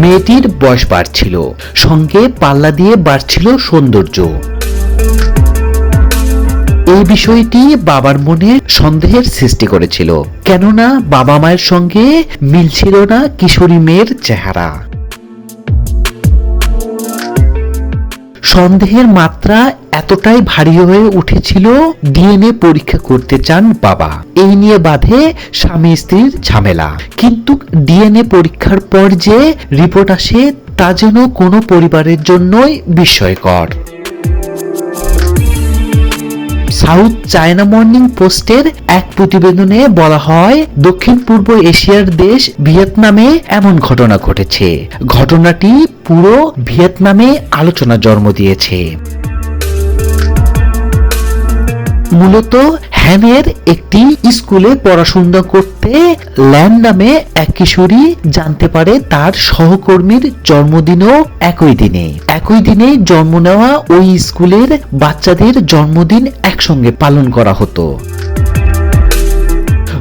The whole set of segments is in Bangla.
মেয়েটির বয়স বাড়ছিল। সঙ্গে পাল্লা দিয়ে বাড়ছিল সৌন্দর্য। এই বিষয়টি বাবার মনে সন্দেহের সৃষ্টি করেছিল। কেননা বাবা মায়ের সঙ্গে মিলছিল না কিশোরী মেয়ের চেহারা। সন্দেহের মাত্রা এতটাই ভারী হয়ে উঠেছিল ডিএনএ পরীক্ষা করতে চান বাবা। এই নিয়ে বাধে স্বামী স্ত্রীর ঝামেলা। কিন্তু ডিএনএ পরীক্ষার পর যে রিপোর্ট আসে, তা যেন কোনো পরিবারের জন্যই বিস্ময়কর। সাউথ চায়না মর্নিং পোস্টের এক প্রতিবেদনে বলা হয়, দক্ষিণ পূর্ব এশিয়ার দেশ ভিয়েতনামে এমন ঘটনা ঘটেছে। ঘটনাটি পুরো ভিয়েতনামে আলোচনা জন্ম দিয়েছে। মূলত হ্যানের একটি স্কুলে পড়াশোনা করতে ল্যান নামে এক কিশোরী জানতে পারে তার সহকর্মীর জন্মদিনও একই দিনে। একই দিনে জন্ম নেওয়া ওই স্কুলের বাচ্চাদের জন্মদিন একসঙ্গে পালন করা হতো।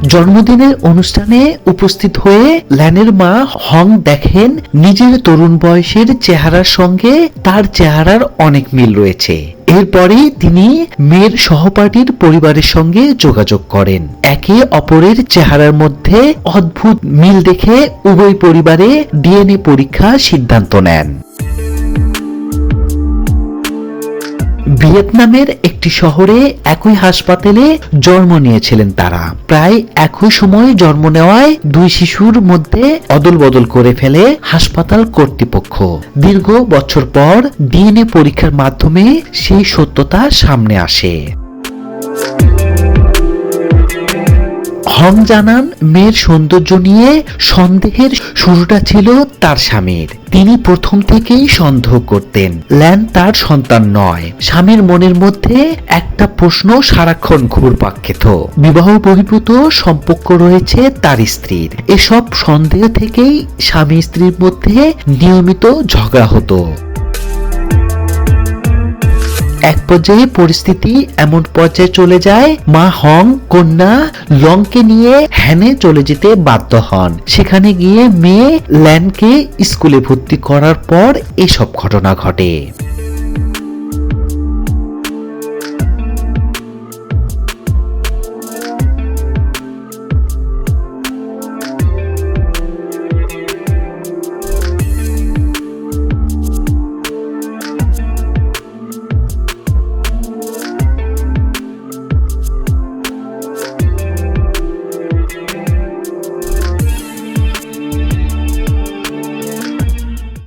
জন্মদিনের অনুষ্ঠানে উপস্থিত হয়ে ল্যানের মা হং দেখেন, নিজের তরুণ বয়সের চেহারার সঙ্গে তার চেহারার অনেক মিল রয়েছে। এরপরেই তিনি মেয়ের সহপাঠীর পরিবারের সঙ্গে যোগাযোগ করেন। একে অপরের চেহারার মধ্যে অদ্ভুত মিল দেখে উভয় পরিবারে ডিএনএ পরীক্ষা সিদ্ধান্ত নেন। ভিয়েতনামের একটি শহরে একই হাসপাতালে জন্ম নিয়েছিলেন তারা। প্রায় একই সময় জন্ম নেওয়ায় দুই শিশুর মধ্যে অদল বদল করে ফেলে হাসপাতাল কর্তৃপক্ষ। দীর্ঘ বছর পর ডিএনএ পরীক্ষার মাধ্যমে সেই সত্যতা সামনে আসে। হং জানান মেয়ের সৌন্দর্য নিয়ে সন্দেহের শুরুটা ছিল তার স্বামীর। তিনি প্রথম থেকেই সন্দেহ করতেন, ল্যান তার সন্তান নয়। স্বামীর মনের মধ্যে একটা প্রশ্ন সারাক্ষণ ঘুরপাক খেত। বিবাহ বহির্ভূত সম্পর্ক রয়েছে তার স্ত্রীর। এসব সন্দেহ থেকেই স্বামী স্ত্রীর মধ্যে নিয়মিত ঝগড়া হতো। এক পর্যায়ে পরিস্থিতি এমন পর্যায়ে চলে যায়, মা হং, কন্যা লংকে নিয়ে হ্যানে চলে যেতে বাধ্য হন। সেখানে গিয়ে মেয়ে ল্যানকে স্কুলে ভর্তি করার পর এসব ঘটনা ঘটে।